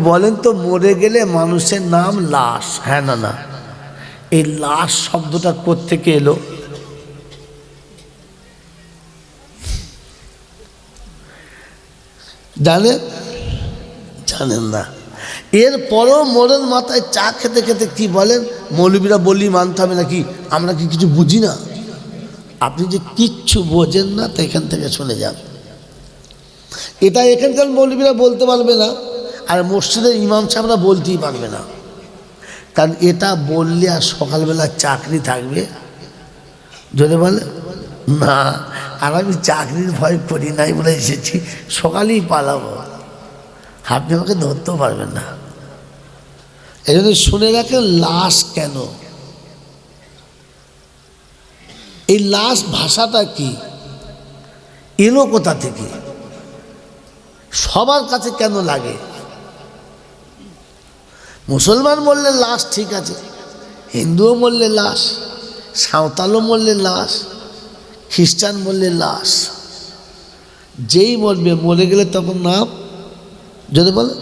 বলেন তো, মরে গেলে মানুষের নাম লাশ। হ্যাঁ না না। এই লাশ শব্দটা কোত্থেকে এলো? জানেন? জানেন না। এরপরও মোড়ের মাথায় চা খেতে খেতে কি বলেন? মৌলবীরা বলি মানতে হবে নাকি? আমরা কি কিছু বুঝি না? আপনি যে কিচ্ছু বোঝেন না, তো এখান থেকে শুনে যান। এটা এখানকার মৌলবীরা বলতে পারবে না। আর মসজিদের ইমাম সাহেবরা বলতেই পারবে না। কারণ এটা বললে আর সকালবেলা চাকরি থাকবে? যদি বলে? না, আর আমি চাকরির ভয় করি নাই বলে এসেছি, সকালেই পালাবো। আপনি আমাকে ধরতেও পারবেন না। এই জন্য শুনে রাখেন, লাশ কেন? এই লাশ ভাষাটা কি? এলো কোথা থেকে? সবার কাছে কেন লাগে? মুসলমান বললে লাশ ঠিক আছে, হিন্দুও বললে লাশ, সাঁওতালও বললে লাশ, খ্রিস্টান বললে লাশ। যেই মরবে, মরে গেলে তখন নাম যদি বলে,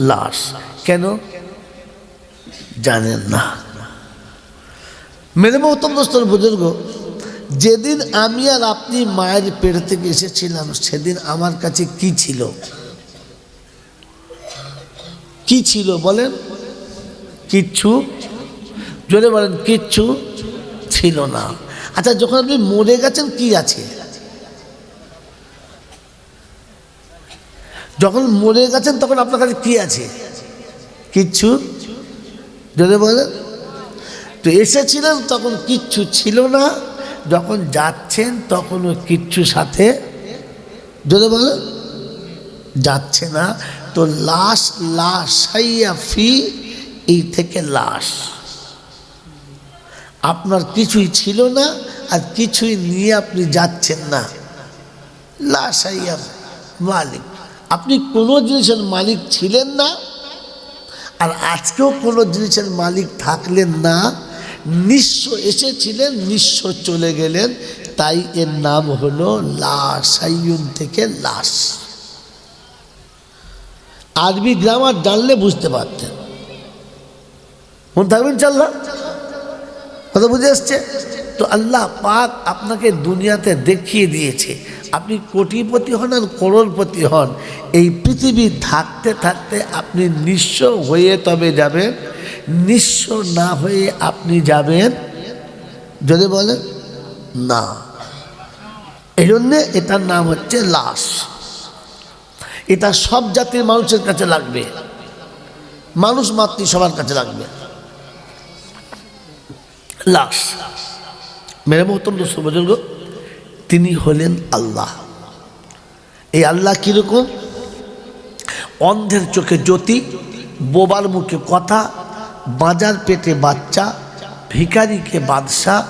লাশ। কেন? জানেন না। মেরে মহতম দোস্তর বুজুর্গ, যেদিন আমি আর আপনি মায়ের পেট থেকে এসেছিলাম, সেদিন আমার কাছে কি ছিল? কি ছিল বলেন? কিচ্ছু জোরে বলেন কিচ্ছু ছিল না। আচ্ছা যখন আপনি মরে গেছেন, কি আছে? যখন মরে গেছেন, তখন আপনার কাছে কি আছে? কিচ্ছু? যদি বলেন। তো এসেছিলেন, তখন কিচ্ছু ছিল না। যখন যাচ্ছেন, তখন ওই কিচ্ছু সাথে, যদি বলেন, যাচ্ছে না। তো লাশ লাশাইয়া ফি এই থেকে লাশ। আপনার কিছুই ছিল না আর কিছুই নিয়ে আপনি যাচ্ছেন না। লাশাইয়া মালিক। আপনি কোনো জিনিসের মালিক ছিলেন না আর আজকেও কোনো জিনিসের মালিক থাকলেন না। নিঃস্ব এসেছিলেন, নিঃস্ব চলে গেলেন। তাই এর নাম হলো লাশাইয়ুন থেকে লাশ। আরবি গ্রামার জানলে বুঝতে পারতেন। মন থাকবেন চাল্লা কথা বুঝে আসছে? তো আল্লাহ পাক আপনাকে দুনিয়াতে দেখিয়ে দিয়েছে। আপনি কোটিপতি হন আর করোড়পতি হন। এই পৃথিবী থাকতে থাকতে আপনি নিঃস্ব হয়ে তবে যাবেন, নিঃস্ব না হয়ে আপনি যাবেন। যদি বলেন, না। এই জন্যে এটার নাম হচ্ছে লাশ। এটা সব জাতির মানুষের কাছে লাগবে। মানুষ মাতৃ সবার কাছে লাগবে। লাশ। মেরে মহতম দোস্ত বুজুর্গ তিনি হলেন আল্লাহ। এই আল্লাহ কীরকম? অন্ধের চোখে জ্যোতি, বোবার মুখে কথা, বাজার পেটে বাচ্চা ভিকারিকে বাদশাহ,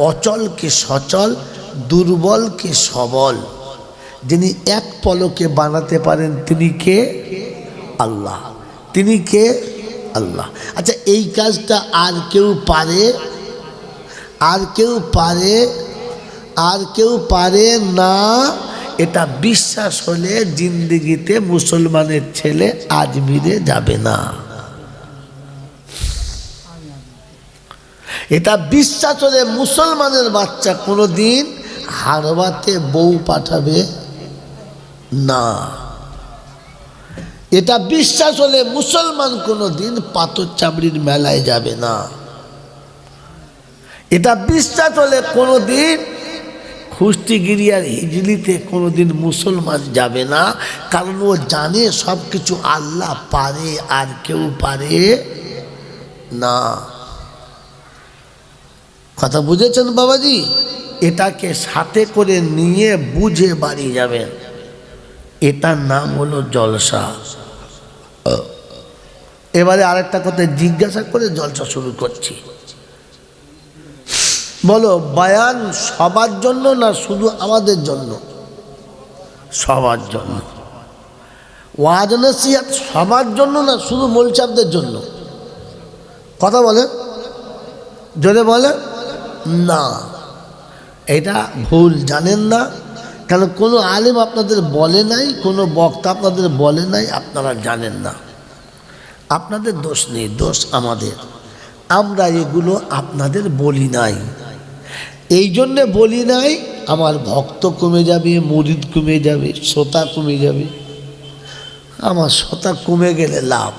অচলকে সচল, দুর্বলকে সবল। যিনি এক পলকে বানাতে পারেন, তিনি কে? আল্লাহ। তিনি কে? আল্লাহ। আচ্ছা এই কাজটা আর কেউ পারে? আর কেউ পারে, আর কেউ পারে না, এটা বিশ্বাস হলে জিন্দিগিতে মুসলমানের ছেলে আজমিরে যাবে না। এটা বিশ্বাস হলে মুসলমানের বাচ্চা কোনো দিন হারবাতে বউ পাঠাবে না। এটা বিশ্বাস হলে মুসলমান কোনো দিন পাথর চামড়ির মেলায় যাবে না। এটা বিশ্বাস হলে কোনো দিন খুস্তিগিরি আর হিজলিতে কোনো দিন মুসলমান যাবে না, কারণ ও জানে সব কিছু আল্লাহ পারে আর কেউ পারে না। কথা বুঝেছেন বাবাজি? এটাকে সাথে করে নিয়ে বুঝে বাড়ি যাবেন। এটার নাম হলো জলসা। এবারে আরেকটা কথা জিজ্ঞাসা করে জলসা শুরু করছি। বলো, বায়ান সবার জন্য না শুধু আমাদের জন্য? সবার জন্য। ওয়াজ নসিহাত সবার জন্য না শুধু মোলচাপদের জন্য? কথা বলে? যদি বলে? না। এটা ভুল জানেন না। কেন, কোনো আলেম আপনাদের বলে নাই, কোনো বক্তা আপনাদের বলে নাই, আপনারা জানেন না। আপনাদের দোষ নেই, দোষ আমাদের। আমরা এগুলো আপনাদের বলি নাই। এই জন্যে বলি নাই, আমার ভক্ত কমে যাবে, মুরিদ কমে যাবে, শ্রোতা কমে যাবে। আমার শ্রোতা কমে গেলে লাভ।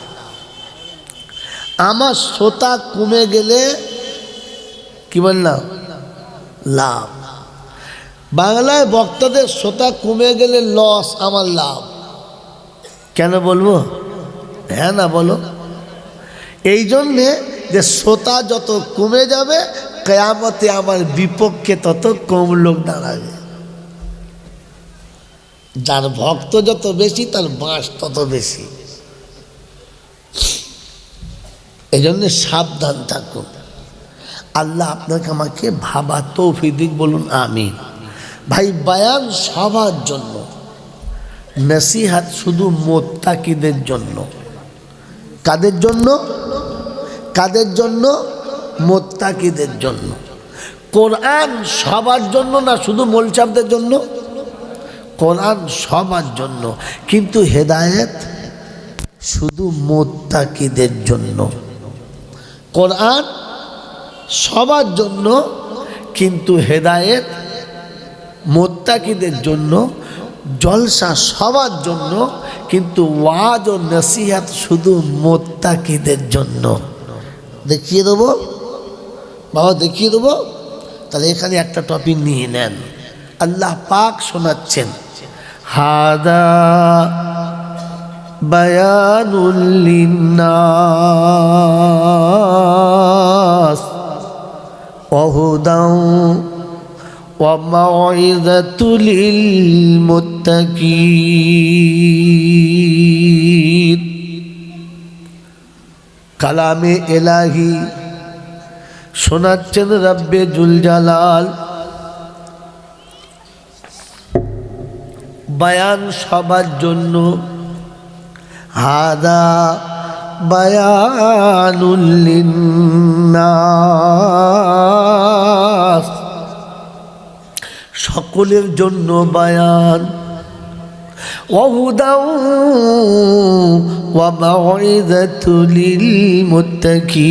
আমার শ্রোতা কমে গেলে কি বললাম লাভ। বাংলায় বক্তাদের শ্রোতা কমে গেলে লস আমার লাভ। কেন বলব? হ্যাঁ না বলো। এই জন্যে যে শ্রোতা যত কমে যাবে কেয়ামতে আমার বিপক্ষে তত কম লোক দাঁড়াবে। যার ভক্ত যত বেশি, তার বাঁশ তত বেশি। এই জন্য সাবধান থাকুন। আল্লাহ আপনাকে আমাকে ভাবা তৌফিদিক বলুন আমি ভাই, বায়ান সবার জন্য। নসিহাত শুধু মোত্তাকিদের জন্য। কাদের জন্য? কাদের জন্য? মোত্তাকিদের জন্য। কোরআন সবার জন্য না শুধু মোলচাপদের জন্য? কোরআন সবার জন্য। কিন্তু হেদায়েত শুধু মোত্তাকিদের জন্য। কোরআন সবার জন্য, কিন্তু হেদায়েত মোত্তাকিদের জন্য, জলসা সবার জন্য, কিন্তু ওয়াজ ও নসিহাত শুধু মোত্তাকিদের জন্য। দেখিয়ে দেবো? বাবা দেখিয়ে দেবো তাহলে এখানে একটা টপিক নিয়ে নেন আল্লাহ পাক শোনাচ্ছেন হাদা বায়ানুল্লিন্নাস وهدى وموعظة للمتقين কালামে এলাহি শোনাচ্ছেন রব্বে জুল জালাল বায়ান সবার জন্য হাদা বায়ানুল্লিন্নাস সকলের জন্য বায়ান وهدى وموعظة للمتقين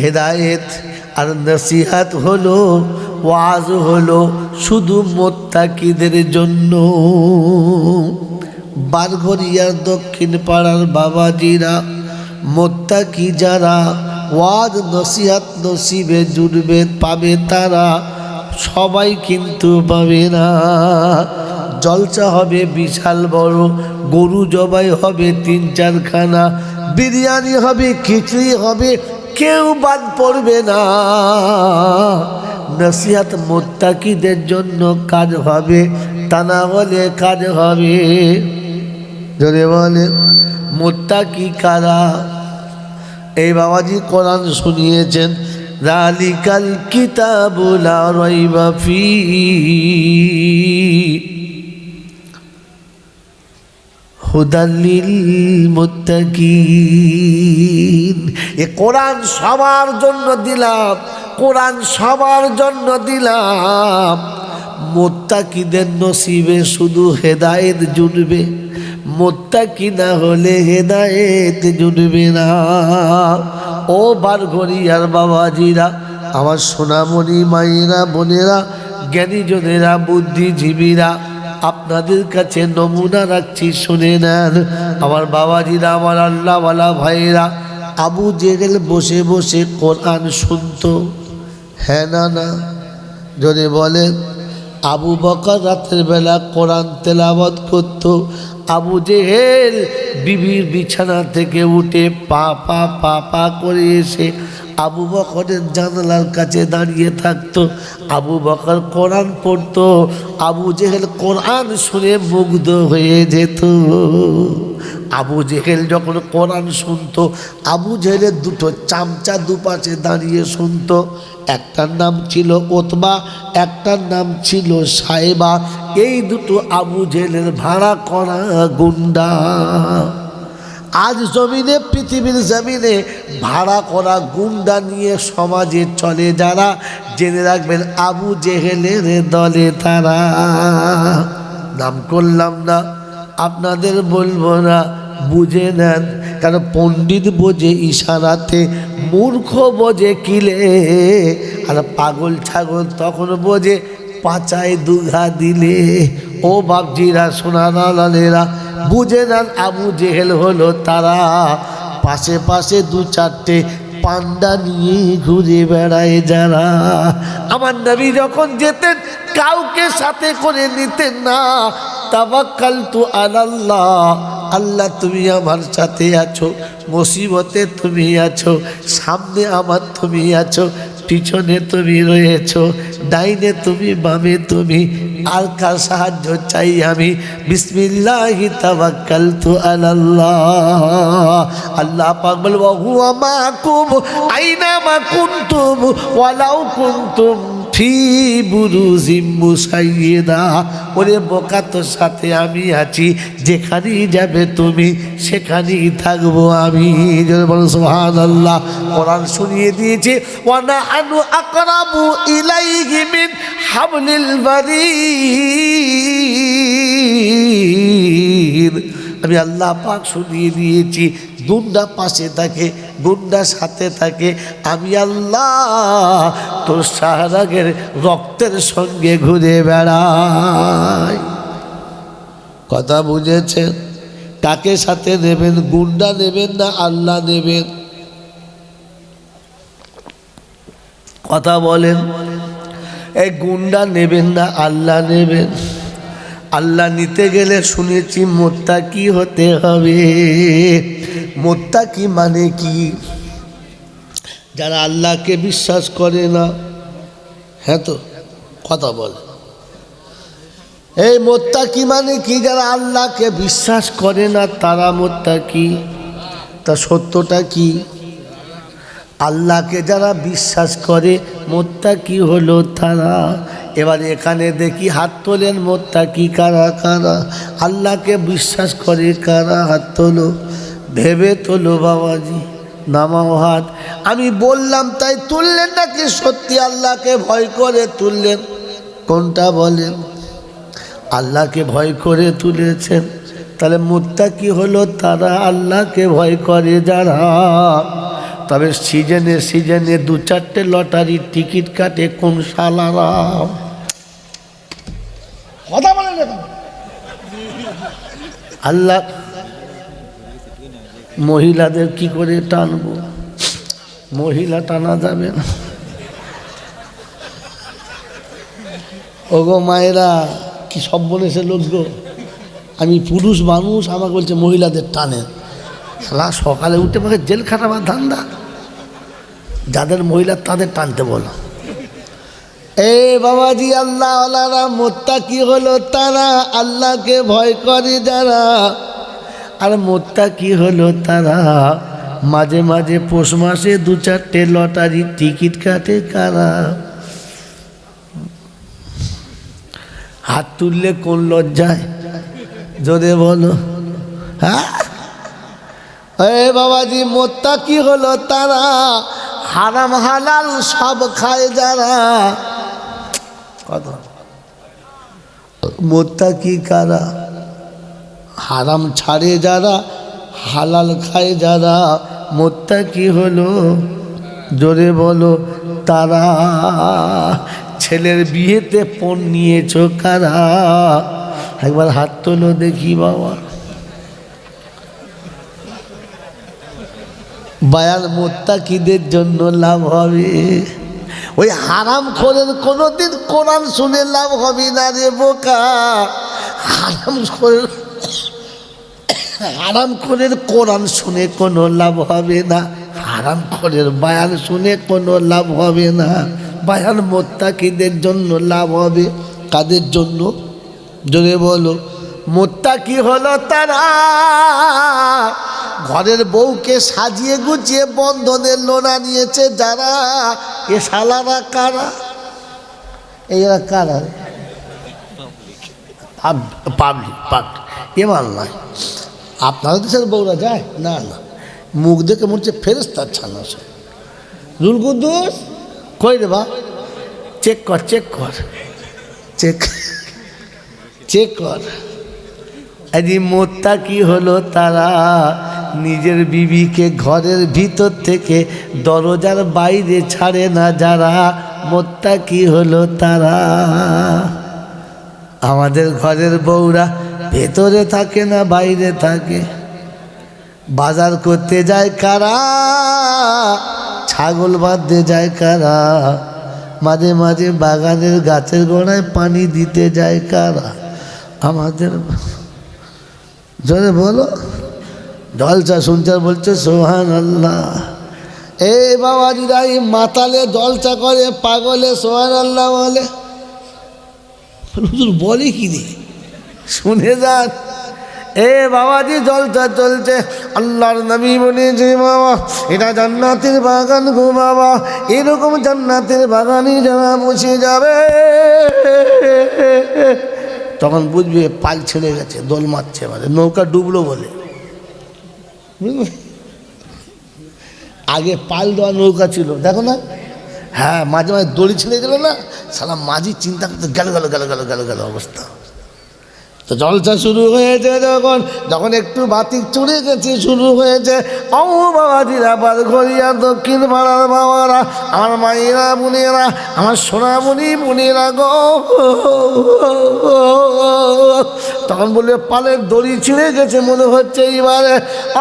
হেদায়েত আর নসিহাত হলো, ওয়াজ হলো শুধু মোত্তাকিদের জন্য। বারঘরিয়ার দক্ষিণ পাড়ার বাবাজিরা, মোত্তাকি যারা ওয়াজ, নসিহাত নসিবে জুড়বে, পাবে তারা, সবাই কিন্তু পাবে না। জলসা হবে বিশাল বড়, গরু জবাই হবে তিন চারখানা, বিরিয়ানি হবে, খিচড়ি হবে কেউ বাদ পড়বে না। নসিহাত মোত্তাকিদের জন্য কাজ হবে, তা না হলে কাজ হবে। যদি বলে মোত্তাকি কারা? এই বাবাজি কোরআন শুনিয়েছেন, রালিকাল কিতাবুলা রইবা ফি। হুদাল্লিল মুত্তাকিন এ কোরআন সবার জন্য দিলাম, কোরআন সবার জন্য দিলাম। মোত্তাকিদের নসিবে শুধু হেদায়েত জুটবে, মোত্তাকি না হলে হেদায়েত জুটবে না। ও বার বারঘরিয়ার বাবাজিরা, আমার সোনামণি মায়েরা, বোনেরা, জ্ঞানীজনেরা, বুদ্ধিজীবীরা আপনাদের কাছে নমুনা রাখছি, শুনে নেন। আমার বাবাজিরা, আমার আল্লাহওয়ালা ভাইয়েরা, আবু জেগেল বসে বসে কোরআন শুনতো। হ্যাঁ না না? যদি বলেন, আবু বকর রাতের বেলা কোরআন তেলাবত করত। আবু জেহেল বিবির বিছানা থেকে উঠে পা পা পা পা করে এসে আবু বকরের জানালার কাছে দাঁড়িয়ে থাকতো। আবু বকর কোরআন পড়তো। আবু জেহেল কোরআন শুনে মুগ্ধ হয়ে যেত। আবু জেহেল যখন কোরআন শুনতো, আবু জেহেলের দুটো চামচা দুপাশে দাঁড়িয়ে শুনতো। একটার নাম ছিল ওতবা, একটার নাম ছিল সাহেবা এই দুটো আবু জেহেলের ভাড়া করা গুন্ডা। আজ জমিনে, পৃথিবীর জমিনে ভাড়া করা গুন্ডা নিয়ে সমাজে চলে যারা, জেনে রাখবেন আবু জেহেলের দলে তারা। নাম করলাম না, আপনাদের বলব না, বুঝে নেন কারণ পণ্ডিত বোঝে ইশারাতে, মূর্খ বোঝে কিলে। আর পাগল ছাগল তখন বোঝে, পাচায় দুঘা দিলে। ও বাপজিরা সোনারা লালেরা বুঝে নেন আবু জেহেল হলো তারা। পাশে পাশে দু চারটে পান্ডা নিয়ে ঘুরে বেড়ায় যারা। আমার নবী যখন যেতেন, কাউকে সাথে করে নিতেন না। তাবাক্কাল তু আল্লাহ আল্লাহ তুমি আমার সাথে আছো, মুসিবতে তুমি আছো, সামনে আমার তুমি আছো, পিছনে তুমি রয়েছ, ডাইনে তুমি, বামে তুমি আর কার সাহায্য চাই আমি। বিসমিল্লাহি তাওয়াক্কালতু আলাল্লাহ। আল্লাহ পাক বলব হুয়া মাকুম আইনা মা কুনতুম, ওয়ালাউ কুনতুম। ফি বুরুজিম মুসাইয়্যিদা ওরে বোকা তোর সাথে আমি আছি, যেখানেই যাবে তুমি সেখানেই থাকব আমি। সুবহানাল্লাহ। কোরআন শুনিয়ে দিয়েছে ওয়ানা আনু আকরাবু ইলাইহি মিন হাবলিল বারির আমি আল্লাহ পাক শুনিয়ে দিয়েছি গুন্ডা পাশে থাকে গুন্ডা সাথে থাকে। আমি আল্লাহ তোর শাহরাগের রক্তের সঙ্গে ঘুরে বেড়াই। কথা বুঝেছেন? কাকে সাথে নেবেন? গুন্ডা নেবেন না আল্লাহ নেবেন? কথা বলেন। এই গুন্ডা নেবেন না আল্লাহ নেবেন? আল্লাহ নিতে গেলে শুনেছি মোত্তা কি হতে হবে। মোত্তা কি মানে কি? যারা আল্লাহকে বিশ্বাস করে না। হ্যাঁ তো? কথা বলে। এই মোত্তা কি মানে কি? যারা আল্লাহকে বিশ্বাস করে না, তারা মোত্তা কি তা সত্যটা কি? আল্লাহকে যারা বিশ্বাস করে মোত্তা কি হলো তারা। এবার এখানে দেখি হাত তোলেন মোত্তা কি কারা কারা? আল্লাহকে বিশ্বাস করে কারা হাত তোলো? ভেবে তোলো বাবাজি নামাও হাত। আমি বললাম তাই তুললেন নাকি? সত্যি আল্লাহকে ভয় করে তুললেন। কোনটা বলেন? আল্লাহকে ভয় করে তুলেছেন। তাহলে মুত্তা কি হলো? তারা আল্লাহকে ভয় করে যারা। তবে সিজনে সিজনে দু চারটে লটারির টিকিট কাটে কোন সালারা কথা বলেন আল্লাহ মহিলাদের কি করে টানবো? মহিলা টানা যাবে না। ওগো মায়েরা, কি সব বলেছে লোক গো? আমি পুরুষ মানুষ, আমাকে বলছে মহিলাদের টানেন সালা সকালে উঠে আমাকে জেল খাটাবার ধান্দা। যাদের মহিলা, তাদের টানতে বলো। এ বাবাজি আল্লাহ মোত্তা কি হলো তারা, আল্লাহকে ভয় করে যারা। আর মোত্তা কি হলো তারা? মাঝে মাঝে পৌষ মাসে দু চারটে লটারির টিকিট কাটে কারা? হাত তুললে কোন লজ্জায়? যদি বলো। হ্যাঁ? বাবাজি, মোত্তা কি হলো তারা? হারাম হালাল সব খায় যারা। কত মোত্তা কি কারা? হারাম ছাড়ে যারা, হালাল খায় যারা মোত্তা কি হলো, জোরে বলো, তারা। ছেলের বিয়েতে পণ নিয়েছ কারা? একবার হাত তোলো দেখি বাবা। বায়াল মোত্তাকিদের জন্য লাভ হবে। ওই হারাম খোরের কোনোদিন কোরআন শুনে লাভ হবে না রে বোকা। হারাম খোরের হারাম খোরের কোরআন শুনে কোনো লাভ হবে না। হারাম খোরের বায়ান শুনে কোনো লাভ হবে না। বায়ান মোত্তাকিদের জন্য লাভ হবে। কাদের জন্য? জোরে বলো। মোত্তা কি হলো তারা ঘরের বউকে সাজিয়ে গুছিয়ে বন্ধনের লোনা নিয়েছে যারা। এ শালারা কারা? এরা কারা? Public public. এবার নয় আপনাদের দেশের বউরা যায়? না না। মুখ দেখে মনে হচ্ছে ফেরস্তার ছানা সব রুল কুদ্দুস, কই রে বা? চেক কর চেক কর। চেক চেক কর। আজ মোত্তা কি হলো তারা, নিজের বিবিকে ঘরের ভিতর থেকে দরজার বাইরে ছাড়ে না যারা। মোত্তা কি হলো তারা। আমাদের ঘরের বউরা ভেতরে থাকে না, বাইরে থাকে। বাজার করতে যায় কারা? ছাগল বাঁধতে যায় কারা? মাঝে মাঝে বাগানের গাছের গোড়ায় পানি দিতে যায় কারা? আমাদের জোরে বলো। জলচা শুনচার বলছে সোহান আল্লাহ এ বাবাজিরা, এই মাতালে জলচা করে, পাগলে সোহান আল্লাহ বলে। বলে কি রে? শুনে যান। এ বাবাজি জলচা চলছে। আল্লাহর নবী বলেছে, বাবা, এটা জান্নাতের বাগান গো বাবা। এরকম জান্নাতের বাগানই যারা বসে যাবে। তখন বুঝবে পাল ছেড়ে গেছে, দোল মারছে মানে নৌকা ডুবলো বলে? আগে পাল দেওয়া নৌকা ছিল, দেখো না? হ্যাঁ মাঝে মাঝে দড়ি ছেড়ে গেল না, সালা মাঝি চিন্তা করতে গেল গেল গেল গেল গেল গেল অবস্থা। তো জলসা শুরু হয়েছে যখন যখন একটু বাতিক চড়ে গেছে, শুরু হয়েছে। ও বাবাজির আবার ঘরিয়া দক্ষিণ পাড়ার বাবারা, আমার মায়েরা, বোনেরা, আমার সোনা বুনি বোনেরা গো। তখন বলবে, পালের দড়ি ছিঁড়ে গেছে মনে হচ্ছে এইবারে।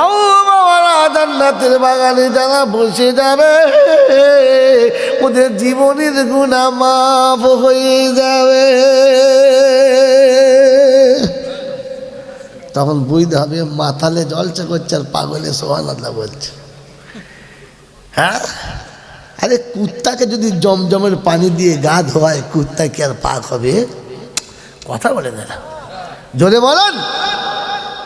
ও বাবারা জান্নাতের বাগানে যারা বসে যাবে, ওদের জীবনের গুণা মাফ হয়ে যাবে। তখন বুঝতে হবে মাথালে জলচা করছে আর পাগলে সোহান আল্লাহ বলছে হ্যাঁ? আরে কুত্তাকে যদি জমজমের পানি দিয়ে গা ধোয়ায়, কুত্তা কি আর পাক হবে? কথা বলে না। জোরে বলেন।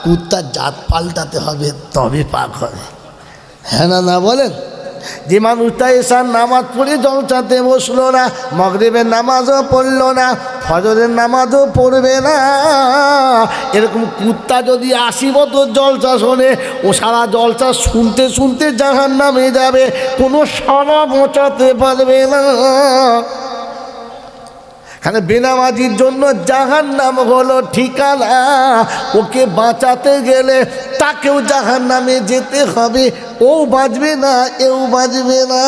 কুত্তার জাত পাল্টাতে হবে, তবে পাক হবে। হ্যাঁ না না বলেন। যে মানুষটা এসার নামাজ পড়ে জলসাতে বসল না, মগরিবের নামাজও পড়ল না ফজরের নামাজও পড়বে না। এরকম কুত্তা যদি আশি বছর জলসা শোনে ও সারা জলসা শুনতে শুনতে জাহান নামে যাবে, কোনো সারা বোঁচাতে পারবে না। এখানে বেনামাজির জন্য জাহান নাম হলো ঠিকানা। ওকে বাঁচাতে গেলে তাকেও জাহান নামে যেতে হবে। ও বাঁচবে না, এও বাঁচবে না।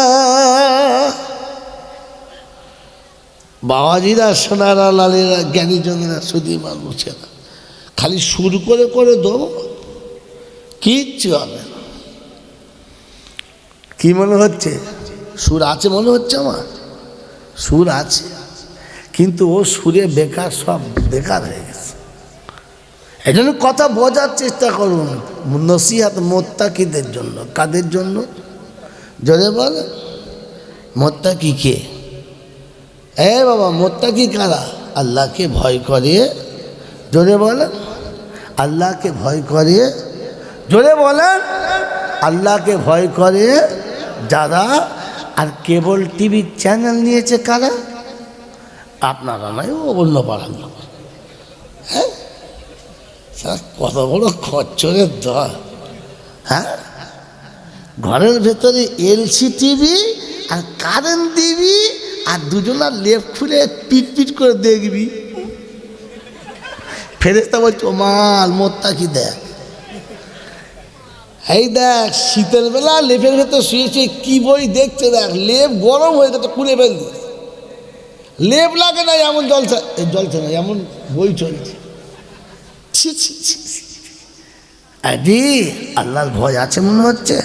বাবাজিরা সোনারা লালেরা জ্ঞানীজনেরা শুধু মানুষেরা খালি সুর করে করে দেবো, কিচ্ছু হবে কি মনে হচ্ছে? সুর আছে মনে হচ্ছে আমার? সুর আছে। কিন্তু ও সুরে বেকার সব বেকার হয়ে গেছে। এই জন্য কথা বোঝার চেষ্টা করুন। নসিহাত মোত্তাকিদের জন্য। কাদের জন্য? যদি বল। মোত্তাকি কে? এ বাবা, মোত্তাকি কারা? আল্লাহকে ভয় করে জোরে বলেন। আল্লাহকে ভয় করে জোরে বলেন। আল্লাহকে ভয় করে যারা আর কেবল টিভির চ্যানেল নিয়েছে কারা? আপনারা নয় ও অন্য পাড়ার লোক। হ্যাঁ? কত বড় খচ্চরের দল। হ্যাঁ? ঘরের ভেতরে এলসি টিভি আর কারেন্ট টিভি আর দুজনার লেপ খুলে পিট পিট করে দেখবি। ফেরেস্তা বলছো মাল মোত্তা কি দেখ? এই দেখ, শীতের বেলা লেপের ভেতর শুয়ে শুয়ে কী বই দেখছে দেখ, লেপ গরম হয়ে গেছে, খুলে ফেলছিস লেপ লাগে না, এমন জলসা জলসা না, এমন বই চলছে। ছি ছি ছি। আরে, আল্লাহর ভয় আছে মনে হচ্ছে?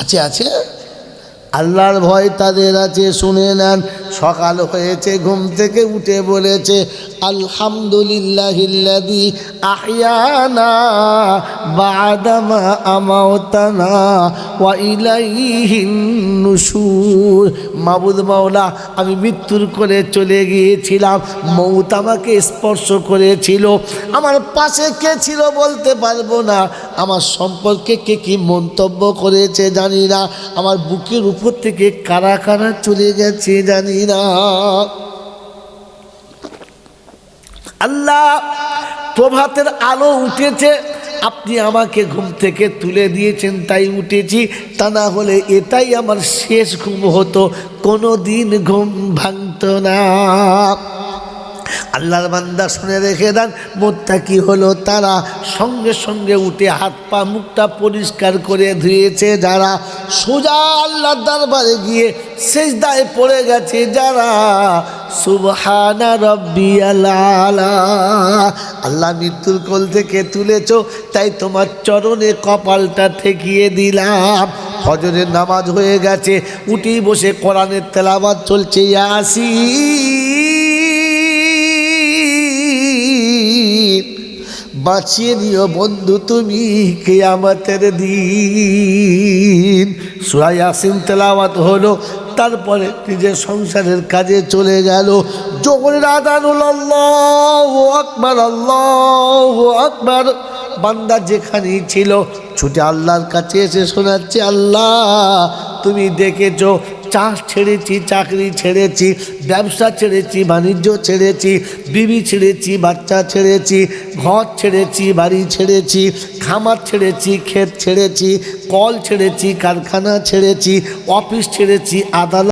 আছে আছে। আল্লাহর ভয় তাদের আছে শুনে নেন। সকাল হয়েছে ঘুম থেকে উঠে বলেছে আলহামদুলিল্লাহিল্লাদি আহিয়ানা বাদামা আমাওতানা ওয়া ইলাইহিন নুশুর। মাবুদ মাওলা, আমি মৃত্যুর করে চলে গিয়েছিলাম, মৌত আমাকে স্পর্শ করেছিল। আমার পাশে কে ছিল বলতে পারব না। আমার সম্পর্কে কে কি মন্তব্য করেছে জানি না। আমার বুকের উপর থেকে কারা কারা চলে গেছে জানি না। আল্লাহ, প্রভাতের আলো উঠেছে, আপনি আমাকে ঘুম থেকে তুলে দিয়েছেন, তাই উঠেছি, তা না হলে এটাই আমার শেষ ঘুম হতো, কোনো দিন ঘুম ভাঙত না। আল্লাহর বান্দা শুনে রেখে দেন মোত্তা কি হলো তারা সঙ্গে সঙ্গে উঠে হাত পা মুখটা পরিষ্কার করে ধুয়েছে। যারা সোজা আল্লাহর দরবারে গিয়ে শেষ দায় পড়ে গেছে, যারা সুবহানা রব্বি আলা। আল্লাহ মৃত্যুর কোল থেকে তুলেছ, তাই তোমার চরণে কপালটা ঠেকিয়ে দিলাম। ফজরের নামাজ হয়ে গেছে, উঠেই বসে কোরআনের তেলাবাদ চলছে আসি বাঁচিয়ে নিও বন্ধু তুমি কেয়ামতের দিন। সুরাই আসিম তেলাওয়াত হলো, তারপরে নিজের সংসারের কাজে চলে গেল। জোহরের আদানুল আল্লাহ আকবার আল্লাহ আকবার। বান্দা যেখানেই ছিল, ছুটে আল্লাহর কাছে এসে শোনাচ্ছে, আল্লাহ, তুমি দেখেছ চাষ ছেড়েছি, চাকরি ছেড়েছি, ব্যবসা ছেড়েছি, বাণিজ্য ছেড়েছি, বিবি ছেড়েছি, বাচ্চা ছেড়েছি, ঘর ছেড়েছি, বাড়ি ছেড়েছি, খামার ছেড়েছি, ক্ষেত ছেড়েছি, কল ছেড়েছি, কারখানা ছেড়েছি, অফিস ছেড়েছি, আদালত